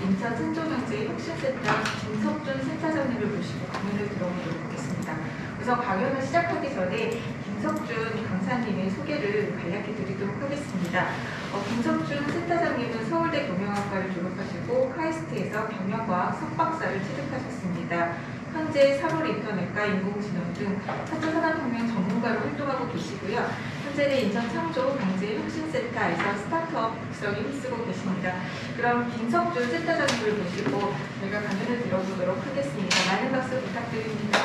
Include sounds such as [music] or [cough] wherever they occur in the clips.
2차 생존경제 혁신센터 김석준 센터장님을 모시고 강연을 들어보도록 하겠습니다. 우선 강연을 시작하기 전에 김석준 강사님의 소개를 간략히 드리도록 하겠습니다. 어, 김석준 센터장님은 서울대 경영학과를 졸업하시고 카이스트에서 경영과학 석박사를 취득하셨습니다. 현재 3월 인터넷과 인공지능 등 4차 산업혁명 전문가로 활동하고 계시고요. 현재는 인천 창조 경제혁신센터에서 스타트업 국성에 힘쓰고 계십니다. 그럼 김석준 센터장님을 모시고 저희가 강연을 들어보도록 하겠습니다. 많은 박수 부탁드립니다.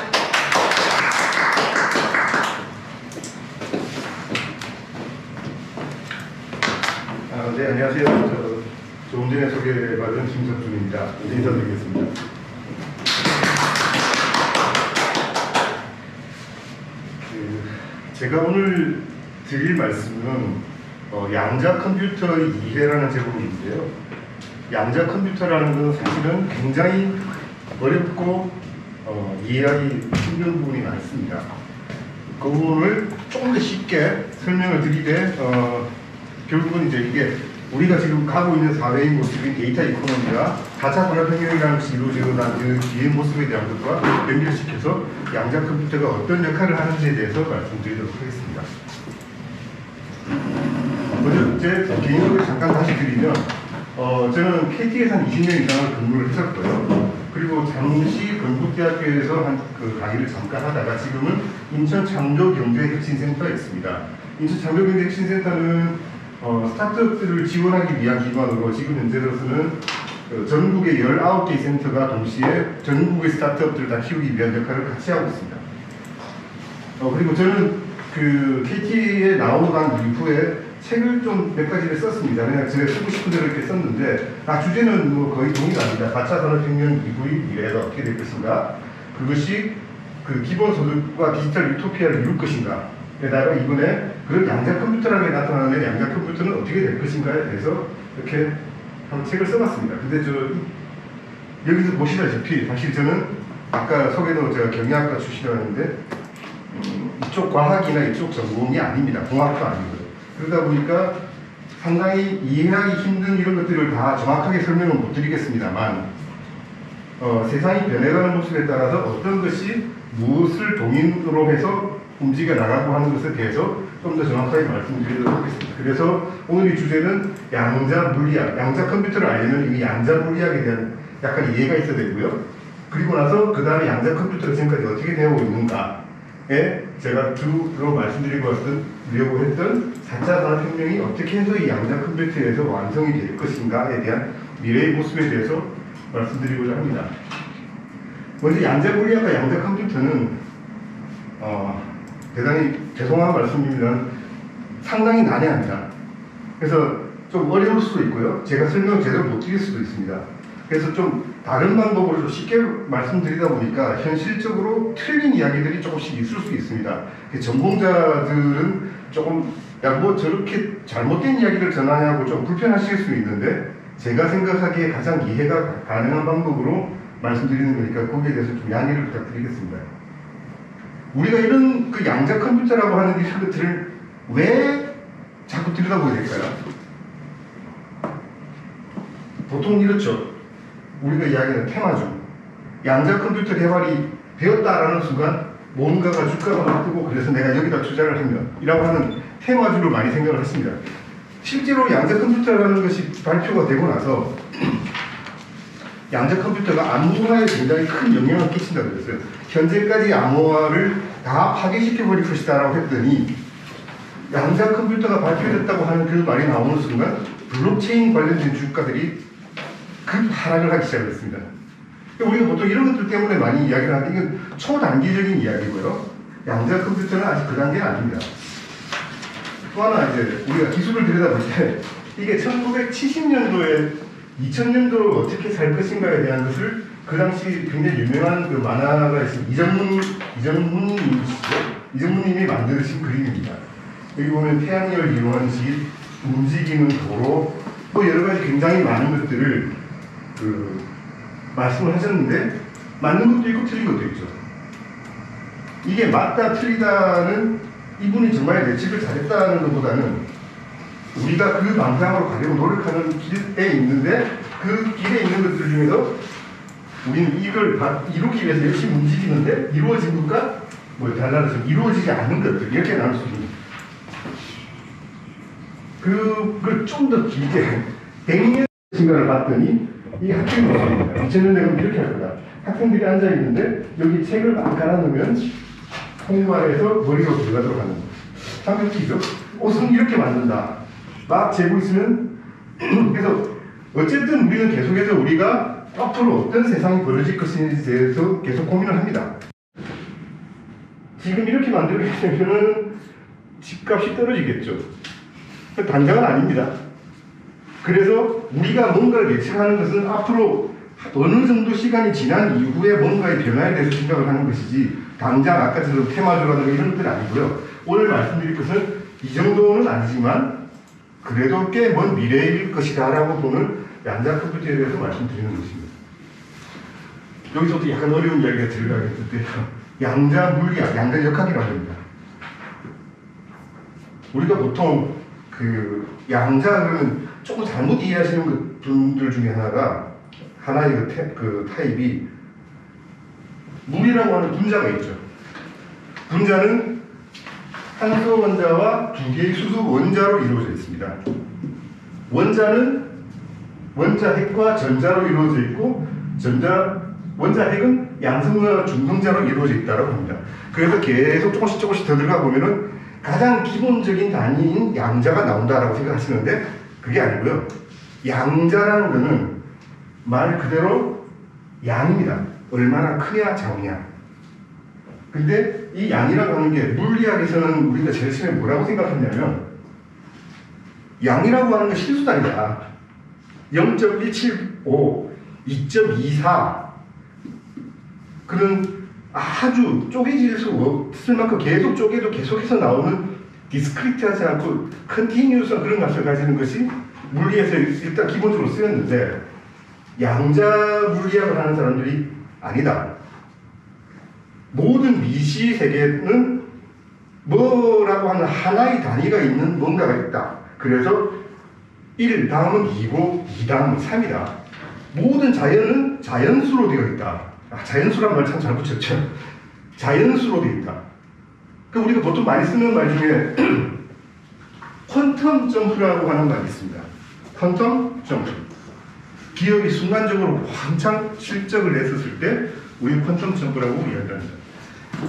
아, 네, 안녕하세요. 저, 조금 전에 소개받은 김석준입니다. 인사드리겠습니다. 그, 제가 오늘 드릴 말씀은 어, 양자 컴퓨터의 이해라는 제목인데요. 양자 컴퓨터라는 건 사실은 굉장히 어렵고 어, 이해하기 힘든 부분이 많습니다. 그 부분을 조금 더 쉽게 설명을 드리되 어, 결국은 이제 이게 우리가 지금 가고 있는 사회의 모습인 데이터 이코노미가 4차 산업혁명이라는 것이 이루어지고 난그 뒤의 모습에 대한 것과 연결시켜서 양자 컴퓨터가 어떤 역할을 하는지에 대해서 말씀드리도록 하겠습니다. 먼저 제 개인적으로 잠깐 다시 드리면 어, 저는 KT에서 한 20년 이상을 근무를 했었고요. 그리고 잠시 건국대학교에서 한 그 강의를 잠깐 하다가 지금은 인천 창조경제혁신센터에 있습니다. 인천 창조경제혁신센터는 어, 스타트업들을 지원하기 위한 기관으로 지금 현재로서는 그 전국의 19개 센터가 동시에 전국의 스타트업들을 다 키우기 위한 역할을 같이 하고 있습니다. 어, 그리고 저는 그 KT에 나오고 난 이후에 책을 좀 몇 가지를 썼습니다. 그냥 제가 쓰고 싶은 대로 이렇게 썼는데, 아, 주제는 뭐 거의 동일합니다. 4차 산업혁명 이후의 미래가 어떻게 될 것인가. 그것이 그 기본소득과 디지털 유토피아를 이룰 것인가. 게다가 이번에 그런 양자 컴퓨터라게 나타나는 양자 컴퓨터는 어떻게 될 것인가에 대해서 이렇게 한 책을 써봤습니다. 근데 저 여기서 보시다시피 사실 저는 아까 소개도 제가 경영학과 출신이었는데 음, 이쪽 과학이나 이쪽 전공이 아닙니다. 공학도 아니고요. 그러다 보니까 상당히 이해하기 힘든 이런 것들을 다 정확하게 설명을 못 드리겠습니다만 어, 세상이 변해가는 모습에 따라서 어떤 것이 무엇을 동인으로 해서 움직여 나가고 하는 것에 대해서 좀 더 정확하게 말씀드리도록 하겠습니다. 그래서 오늘 이 주제는 양자 물리학, 양자 컴퓨터를 알려면 이미 양자 물리학에 대한 약간 이해가 있어야 되고요. 그리고 나서 그 다음에 양자 컴퓨터가 지금까지 어떻게 되어 있는가에 제가 주로 말씀드리고 드리려고 했던 4차 산업혁명이 어떻게 해서 이 양자 컴퓨터에서 완성이 될 것인가에 대한 미래의 모습에 대해서 말씀드리고자 합니다. 먼저 양자 물리학과 양자 컴퓨터는 어, 대단히 죄송한 말씀입니다만 상당히 난해합니다. 그래서 좀 어려울 수도 있고요. 제가 설명 제대로 못 드릴 수도 있습니다. 그래서 좀 다른 방법으로 좀 쉽게 말씀드리다 보니까 현실적으로 틀린 이야기들이 조금씩 있을 수 있습니다. 그 전공자들은 조금 야 뭐 저렇게 잘못된 이야기를 전하냐고 좀 불편하실 수 있는데 제가 생각하기에 가장 이해가 가능한 방법으로 말씀드리는 거니까 거기에 대해서 좀 양해를 부탁드리겠습니다. 우리가 이런 그 양자 컴퓨터라고 하는 이런 것들을 왜 자꾸 들여다보게 될까요? 보통 이렇죠. 우리가 이야기하는 테마주. 양자 컴퓨터 개발이 되었다라는 순간 뭔가가 주가가 막 뜨고 그래서 내가 여기다 투자를 하면 이라고 하는 테마주를 많이 생각을 했습니다. 실제로 양자 컴퓨터라는 것이 발표가 되고 나서 양자 컴퓨터가 암호화에 굉장히 큰 영향을 끼친다고 그랬어요. 현재까지 암호화를 다 파괴시켜 버릴 것이다라고 했더니 양자 컴퓨터가 발표됐다고 하는 그 말이 나오는 순간 블록체인 관련된 주가들이 급 하락을 하기 시작했습니다. 우리가 보통 이런 것들 때문에 많이 이야기를 하는데 이건 초단기적인 이야기고요. 양자 컴퓨터는 아직 그 단계는 아닙니다. 또 하나 이제 우리가 기술을 들여다볼 때 이게 1970년도에 2000년도를 어떻게 살 것인가에 대한 것을 그 당시 굉장히 유명한 그 만화가 있습니다. 이정문 이정문님이시죠? 이정문님이 만드신 그림입니다. 여기 보면 태양열 이용한 집, 움직이는 도로, 뭐 여러 가지 굉장히 많은 것들을 그 말씀을 하셨는데 맞는 것도 있고 틀린 것도 있죠. 이게 맞다 틀리다는 이분이 정말 예측을 잘했다는 것보다는 우리가 그 방향으로 가려고 노력하는 길에 있는데 그 길에 있는 것들 중에서 우리는 이걸 다 이루기 위해서 열심히 움직이는데 이루어진 것과 뭐 달라서 이루어지지 않은 것들 이렇게 나눌 수 있습니다. 그걸 좀 더 길게 100년 시간을 봤더니 이 학생 모습입니다. 2000년대 그럼 이렇게 할 거다. 학생들이 앉아 있는데 여기 책을 막 깔아놓으면 통말해서 머리로 들어가도록 하는 거예요. 참 웃기죠? 옷은 이렇게 만든다. 막 재고 있으면 [clears throat] 그래서 어쨌든 우리는 계속해서 우리가 앞으로 어떤 세상이 벌어질 것인지에 대해서 계속 고민을 합니다. 지금 이렇게 만들게 되면 집값이 떨어지겠죠. 당장은 아닙니다. 그래서 우리가 뭔가를 예측하는 것은 앞으로 어느 정도 시간이 지난 이후에 뭔가의 변화에 대해서 생각을 하는 것이지 당장 아까처럼 테마주라든가 이런 것들이 아니고요. 오늘 말씀드릴 것은 이 정도는 아니지만 그래도 꽤 먼 미래일 것이다라고 보는 양자 컴퓨터에 대해서 말씀드리는 것입니다. 여기서부터 약간 어려운 이야기가 들어가겠는데요. 양자 물리학, 양자 역학이라고 합니다. 우리가 보통 그 양자는 조금 잘못 이해하시는 그 분들 중에 하나가 하나의 그, 태, 그 타입이 물이라고 하는 분자가 있죠. 분자는 산소 원자와 두 개의 수소 원자로 이루어져 있습니다. 원자는 원자 핵과 전자로 이루어져 있고 전자 원자핵은 양성자와 중성자로 이루어져 있다고 합니다. 그래서 계속 조금씩 조금씩 더 들어가 보면은 가장 기본적인 단위인 양자가 나온다라고 생각하시는데 그게 아니고요. 양자라는 거는 말 그대로 양입니다. 얼마나 크냐 작냐. 근데 이 양이라고 하는 게 물리학에서는 우리가 제일 처음에 뭐라고 생각했냐면 양이라고 하는 게 실수 단위다. 0.175, 2.24 그런 아주 쪼개질 수 없을 만큼 계속 쪼개도 계속해서 나오는 디스크리트하지 않고 컨티뉴스한 그런 값을 가지는 것이 물리에서 일단 기본적으로 쓰였는데 양자 물리학을 하는 사람들이 아니다. 모든 미시 세계는 뭐라고 하는 하나의 단위가 있는 뭔가가 있다. 그래서 1 다음은 2고 2 다음은 3이다. 모든 자연은 자연수로 되어 있다. 아, 자연수란 말 참 잘 붙였죠. 자연수로 되어 있다. 그 우리가 보통 많이 쓰는 말 중에 [clears throat] 퀀텀 점프라고 하는 말이 있습니다. 퀀텀 점프. 기업이 순간적으로 왕창 실적을 냈었을 때 우리 퀀텀 점프라고 이야기합니다.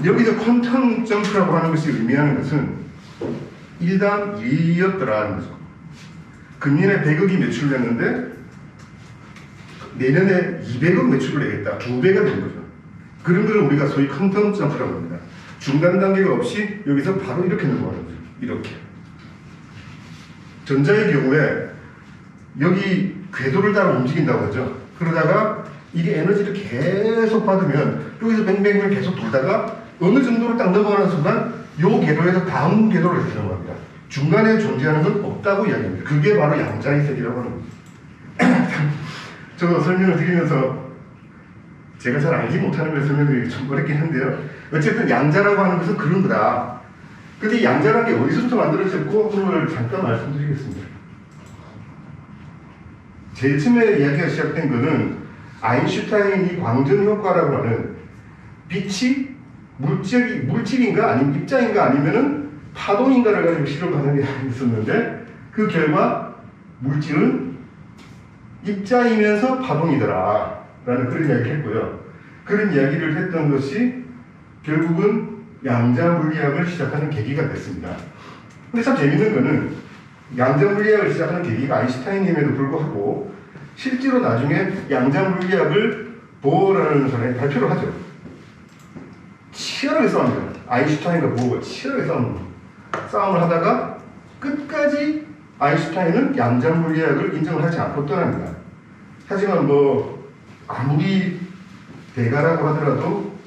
여기서 퀀텀 점프라고 하는 것이 의미하는 것은 1당 2였더라는 거죠. 금년에 100억이 매출됐는데 내년에 200억 매출을 내겠다. 두 배가 된 거죠. 그런 걸 우리가 소위 퀀텀 점프라고 합니다. 중간 단계가 없이 여기서 바로 이렇게 넘어가는 거죠. 이렇게. 전자의 경우에 여기 궤도를 따라 움직인다고 하죠. 그러다가 이게 에너지를 계속 받으면 여기서 뱅뱅뱅 계속 돌다가 어느 정도로 딱 넘어가는 순간 요 궤도에서 다음 궤도로 이렇게 넘어갑니다. 중간에 존재하는 건 없다고 이야기합니다. 그게 바로 양자의 세계라고 하는 겁니다. [clears throat] 저도 설명을 드리면서 제가 잘 알지 못하는 걸 설명드리기 좀 어렵긴 한데요. 어쨌든 양자라고 하는 것은 그런 거다. 근데 이 양자라는 게 어디서부터 만들어졌고 그걸 잠깐 말씀드리겠습니다. 제일 처음에 이야기가 시작된 거는 아인슈타인이 광전 효과라고 하는 빛이 물질이 물질인가 아니면 입자인가 아니면은 파동인가를 가지고 실험을 하는 게 있었는데 그 결과 물질은 입자이면서 파동이더라 라는 그런 이야기를 했고요. 그런 이야기를 했던 것이 결국은 양자 물리학을 시작하는 계기가 됐습니다. 근데 참 재밌는 거는 양자 물리학을 시작하는 계기가 아인슈타인임에도 불구하고 실제로 나중에 양자 물리학을 보호라는 사람이 발표를 하죠. 치열하게 싸웁니다. 아인슈타인과 보호가 치열하게 싸웁니다. 싸움을 하다가 끝까지 아인슈타인은 양자 물리학을 인정을 하지 않고 떠납니다. 하지만 뭐 아무리 대가라고 하더라도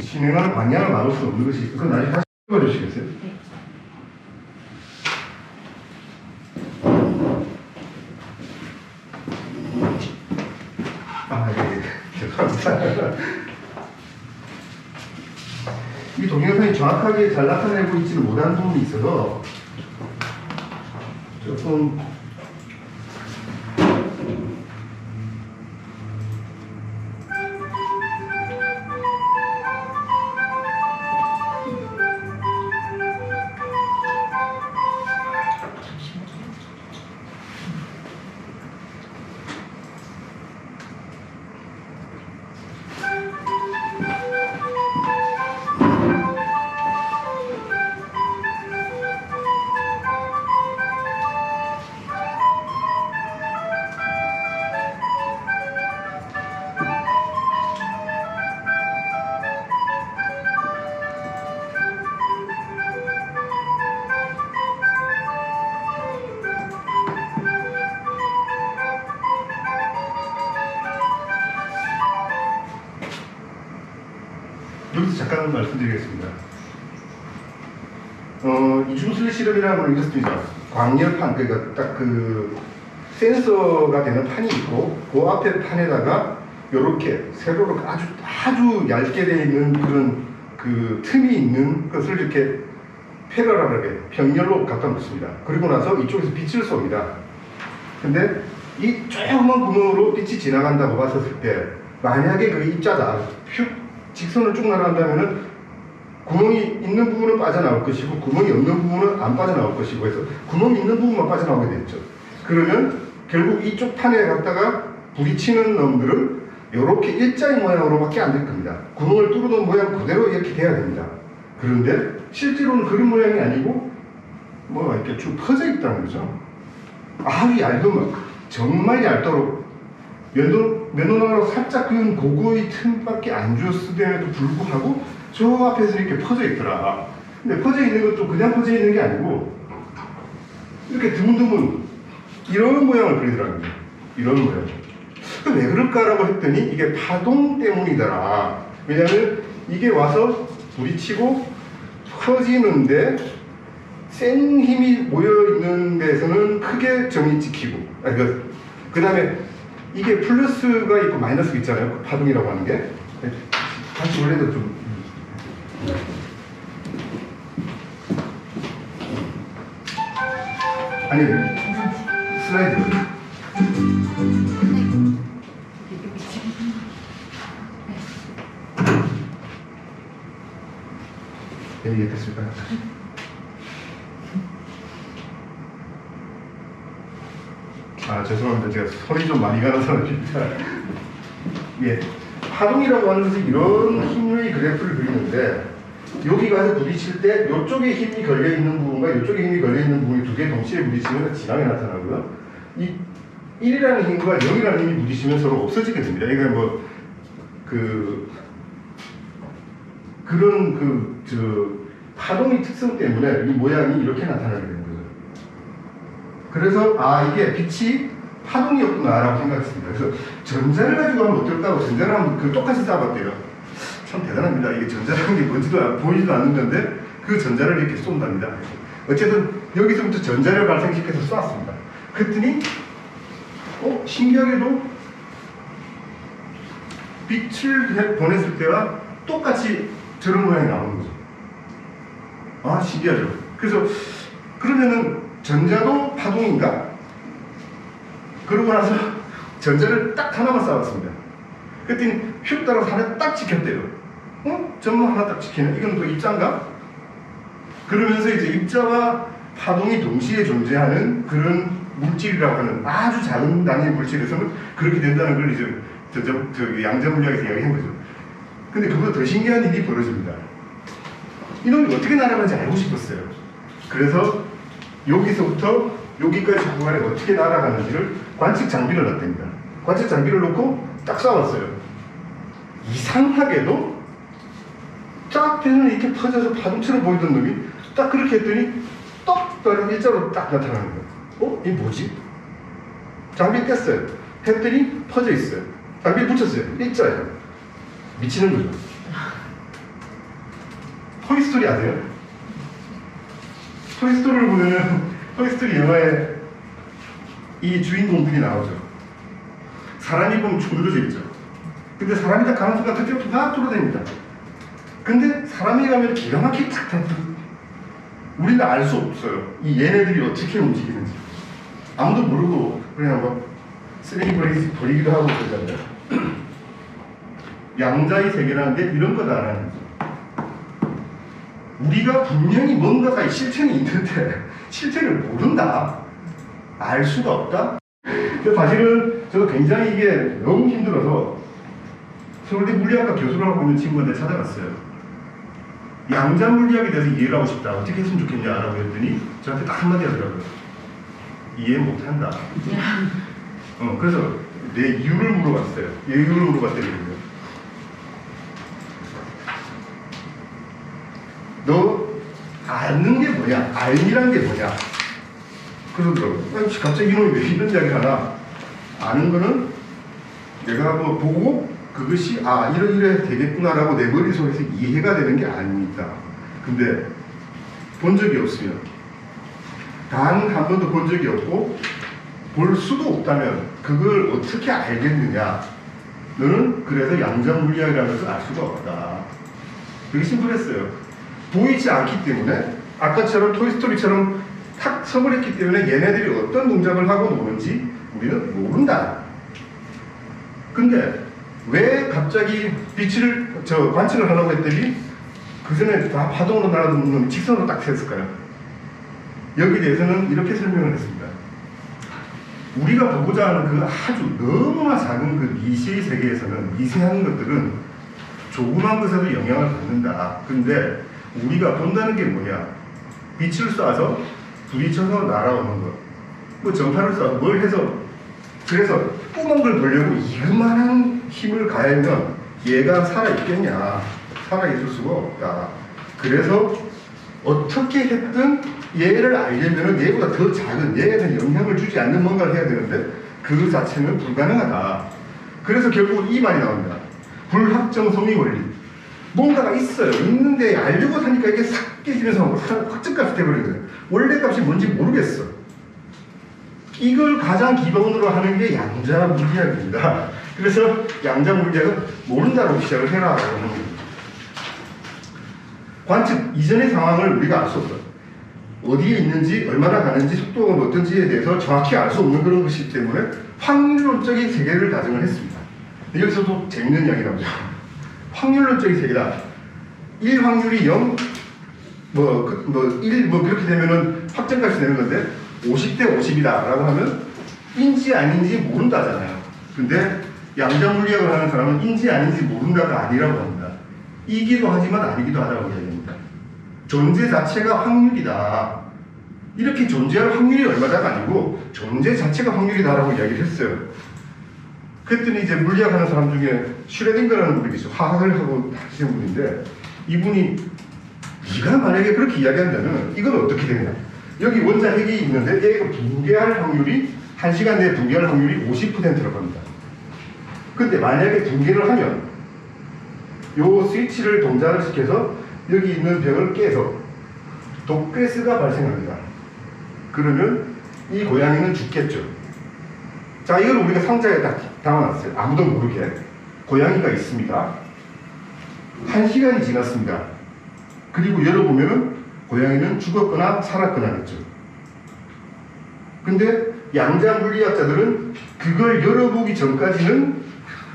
진행할 방향을 막을 수 없는 것이 그건 나중에 다시 읽어주시겠어요? 네. 아, 예, 예. 죄송합니다. [laughs] 이 동영상이 정확하게 잘 나타내고 있지는 못한 부분이 있어서 조금 잠깐 말씀드리겠습니다. 어, 이중술 실험이라는 걸 있었습니다. 광열판, 그러니까 딱 그 센서가 되는 판이 있고, 그 앞에 판에다가 이렇게 세로로 아주 아주 얇게 되어 있는 그런 그 틈이 있는 것을 이렇게 패러라하게 병렬로 갖다 놓습니다. 그리고 나서 이쪽에서 빛을 쏩니다. 근데 이 조그만 구멍으로 빛이 지나간다고 봤었을 때 만약에 그게 입자다 휙 직선을 쭉 날아간다면은 구멍이 있는 부분은 빠져나올 것이고 구멍이 없는 부분은 안 빠져나올 것이고 해서 구멍이 있는 부분만 빠져나오게 됐죠. 그러면 결국 이쪽 판에 갖다가 부딪히는 놈들은 이렇게 일자인 모양으로밖에 안 될 겁니다. 구멍을 뚫어놓은 모양 그대로 이렇게 돼야 됩니다. 그런데 실제로는 그런 모양이 아니고 뭐가 이렇게 쭉 퍼져 있다는 거죠. 아주 얇으면 정말 얇도록 면도, 면도나로 살짝 그은 고구의 틈밖에 안 줬음에도 불구하고 저 앞에서 이렇게 퍼져 있더라. 근데 퍼져 있는 것도 그냥 퍼져 있는 게 아니고 이렇게 드문드문 이런 모양을 그리더라고요. 이런 모양. 왜 그럴까라고 했더니 이게 파동 때문이더라. 왜냐하면 이게 와서 부딪히고 퍼지는데 센 힘이 모여 있는 데서는 크게 점이 찍히고, 그 다음에 이게 플러스가 있고 마이너스가 있잖아요. 그 파동이라고 하는 게. 다시 원래도 좀. 아니, 슬라이드. 네, 이해 됐을까요? 아 죄송합니다. 제가 손이 좀 많이 가는 사람입니다. 예, 파동이라고 하는 것은 이런 힘의 그래프를 그리는데 여기 가서 부딪힐 때 이쪽에 힘이 걸려 있는 부분과 이쪽에 힘이 걸려 있는 부분이 두 개 동시에 부딪히면 진하게 나타나고요. 이 1이라는 힘과 0이라는 힘이 부딪히면 서로 없어지게 됩니다. 이게 뭐그 그런 그 저 파동의 특성 때문에 이 모양이 이렇게 나타나게 거죠. 그래서 아 이게 빛이 파동이었구나라고 생각했습니다. 그래서 전자를 가지고 하면 어떨까고 전자를 하면 그 똑같이 쏴봤대요. 참 대단합니다. 이게 전자라는 게 뭔지도 아- 보이지도 않는 건데 그 전자를 이렇게 쏜답니다. 어쨌든 여기서부터 전자를 발생시켜서 쐈습니다. 그랬더니 어 신기하게도 빛을 해- 보냈을 때와 똑같이 저런 모양이 나오는 거죠. 아 신기하죠. 그래서 그러면은 전자도 파동인가? 그러고 나서 전자를 딱 하나만 쏴봤습니다. 그랬더니 휙 따라서 하나 딱 찍혔대요. 어? 점만 하나 딱 찍히네. 이건 또 입자인가? 그러면서 이제 입자와 파동이 동시에 존재하는 그런 물질이라고 하는 아주 작은 단위의 물질에서는 그렇게 된다는 걸 이제 전자, 저기 양자 물리학에서 이야기한 거죠. 근데 그보다 더 신기한 일이 벌어집니다. 이놈이 어떻게 날아가는지 알고 싶었어요. 그래서 여기서부터 여기까지 구간에 어떻게 날아가는지를 관측 장비를 놨답니다. 관측 장비를 놓고 딱 쏴봤어요. 이상하게도 쫙 되는 이렇게 퍼져서 파동처럼 보이던 놈이 딱 그렇게 했더니 떡 다른 일자로 딱 나타나는 거예요. 어? 이게 뭐지? 장비 뗐어요. 했더니 퍼져 있어요. 장비 붙였어요. 일자예요. 미치는 거죠. 토이스토리 아세요? 토이스토리를 보면은 토이스토리 영화에 이 주인공들이 나오죠. 사람이 보면 쭉 늘어져 있죠. 근데 사람이 딱 가는 순간 그때부터 막 돌아다닙니다. 근데 사람이 가면 기가 막히게 탁 타. 우리는 알 수 없어요. 이 얘네들이 어떻게 움직이는지. 아무도 모르고 그냥 막 쓰레기 버리기, 버리기도 하고 그러잖아요. [clears throat] 양자의 세계라는 게 이런 거다라는 거죠. 우리가 분명히 뭔가가 실체는 있는데 실체를 모른다. 알 수가 없다. 사실은 저도 굉장히 이게 너무 힘들어서 서울대 물리학과 교수를 하고 있는 친구한테 찾아갔어요. 양자 물리학에 대해서 이해를 하고 싶다. 어떻게 했으면 좋겠냐라고 했더니 저한테 딱 한마디 하더라고요. 이해 못한다. 어, 그래서 내 이유를 물어봤어요. 내 이유를 물어봤더니 너 아는 게 뭐냐? 알미란 게 뭐냐? 그러더라고요. 아니, 갑자기 이놈이 왜 이런 이야기를 하나? 아는 거는 내가 뭐 보고 그것이 아 이러이러 되겠구나라고 내 머릿속에서 이해가 되는 게 아닙니다. 근데 본 적이 없으면 단 한 번도 본 적이 없고 볼 수도 없다면 그걸 어떻게 알겠느냐? 너는 그래서 양자 물리학이라는 것을 알 수가 없다. 되게 심플했어요. 보이지 않기 때문에 아까처럼 토이스토리처럼 탁 서버렸기 때문에 얘네들이 어떤 동작을 하고 노는지 우리는 모른다. 근데 왜 갑자기 빛을 저 관측을 하려고 했더니 그 전에 다 파동으로 날아드는 직선으로 딱 샜을까요? 여기 대해서는 이렇게 설명을 했습니다. 우리가 보고자 하는 그 아주 너무나 작은 그 미시의 세계에서는 미세한 것들은 조그만 것에도 영향을 받는다. 근데 우리가 본다는 게 뭐냐? 빛을 쏴서 부딪혀서 날아오는 것. 뭐 전파를 쏴서 뭘 해서 그래서 걸 보려고 이만한 힘을 가하면 얘가 살아있겠냐? 살아있을 수가 없다. 그래서 어떻게 했든 얘를 알려면 얘보다 더 작은 얘에는 영향을 주지 않는 뭔가를 해야 되는데 그 자체는 불가능하다. 그래서 결국 이 말이 나옵니다. 불확정 성의 원리. 뭔가가 있어요. 있는데 알려고 사니까 이게 싹 깨지면서 확정값이 돼버리는 거예요. 원래 값이 뭔지 모르겠어. 이걸 가장 기본으로 하는 게 양자 물리학입니다. [laughs] 그래서 양자 물리학은 모른다고 시작을 겁니다. 관측 이전의 상황을 우리가 알 수 없어요. 어디에 있는지, 얼마나 가는지, 속도가 어떤지에 대해서 정확히 알 수 없는 그런 것이기 때문에 확률론적인 세계를 가정을 했습니다. 여기서도 재밌는 이야기 나오죠. 확률론적인 세계다. 1 확률이 0, 뭐, 그, 뭐, 1, 뭐, 그렇게 되면은 확정값이 되는 건데, 50대 50이다. 라고 하면, 인지 아닌지 모른다잖아요. 근데, 양자물리학을 하는 사람은 인지 아닌지 모른다가 아니라고 합니다. 이기도 하지만 아니기도 하다고 이야기합니다. 존재 자체가 확률이다. 이렇게 존재할 확률이 얼마다가 아니고, 존재 자체가 확률이다라고 이야기를 했어요. 그랬더니 이제 물리학 하는 사람 중에 슈레딩거라는 분이 계시죠. 화학을 하고 하시는 분인데, 이분이 네가 만약에 그렇게 이야기한다면 이건 어떻게 되냐? 여기 원자 핵이 있는데 얘가 붕괴할 확률이 1시간 내에 붕괴할 확률이 50%라고 합니다. 근데 만약에 붕괴를 하면 요 스위치를 동작을 시켜서 여기 있는 벽을 깨서 독가스가 발생합니다. 그러면 이 고양이는 죽겠죠. 자, 이걸 우리가 상자에 딱 담아놨어요. 아무도 모르게. 고양이가 있습니다. 한 시간이 지났습니다. 그리고 열어보면은 고양이는 죽었거나 살았거나겠죠. 근데 양자 물리학자들은 그걸 열어보기 전까지는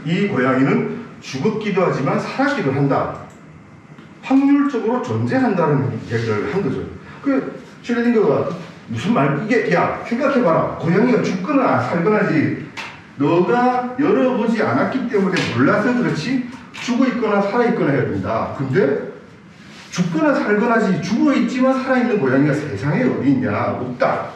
이 고양이는 죽었기도 하지만 살았기도 한다. 확률적으로 존재한다는 이야기를 한 거죠. 그 슈레딩거가 무슨 말 이게 야 생각해봐라 고양이가 죽거나 살거나지 너가 열어보지 않았기 때문에 몰라서 그렇지 죽어 있거나 살아 있거나 해야 된다. 근데 죽거나 살거나지 죽어 있지만 살아 있는 고양이가 세상에 어디 있냐 없다.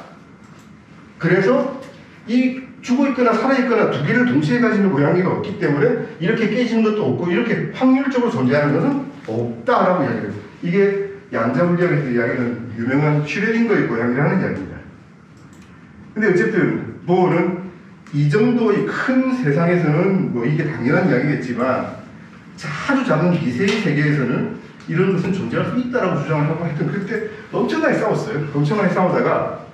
그래서 이 죽어 있거나 살아 있거나 두 개를 동시에 가지는 고양이가 없기 때문에 이렇게 깨지는 것도 없고 이렇게 확률적으로 존재하는 것은 없다라고 이야기해요. 이게 양자 물리학에서 이야기하는 유명한 슈레딩거의 고양이라는 이야기입니다. 근데 어쨌든 보어는 이 정도의 큰 세상에서는 뭐 이게 당연한 이야기겠지만 아주 작은 미세의 세계에서는 이런 것은 존재할 수 있다라고 주장을 하고 하여튼 그때 엄청나게 싸웠어요. 엄청나게 싸우다가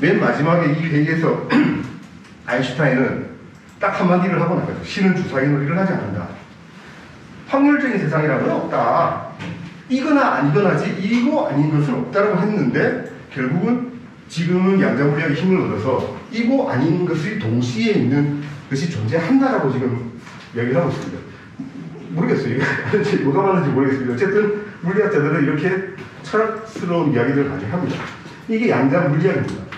맨 마지막에 이 회의에서 [clears throat] 아인슈타인은 딱 한마디를 하고 나가죠. 신은 주사위 놀이를 하지 않는다. 확률적인 세상이라는 건 없다. 이거나 아니거나지 이거 아닌 것은 없다고 했는데 결국은 지금은 양자물리학의 힘을 얻어서 이거 아닌 것이 동시에 있는 것이 존재한다라고 지금 이야기를 하고 있습니다. 모르겠어요. 뭐가 맞는지 모르겠습니다. 어쨌든 물리학자들은 이렇게 철학스러운 이야기들을 많이 합니다. 이게 양자 물리학입니다.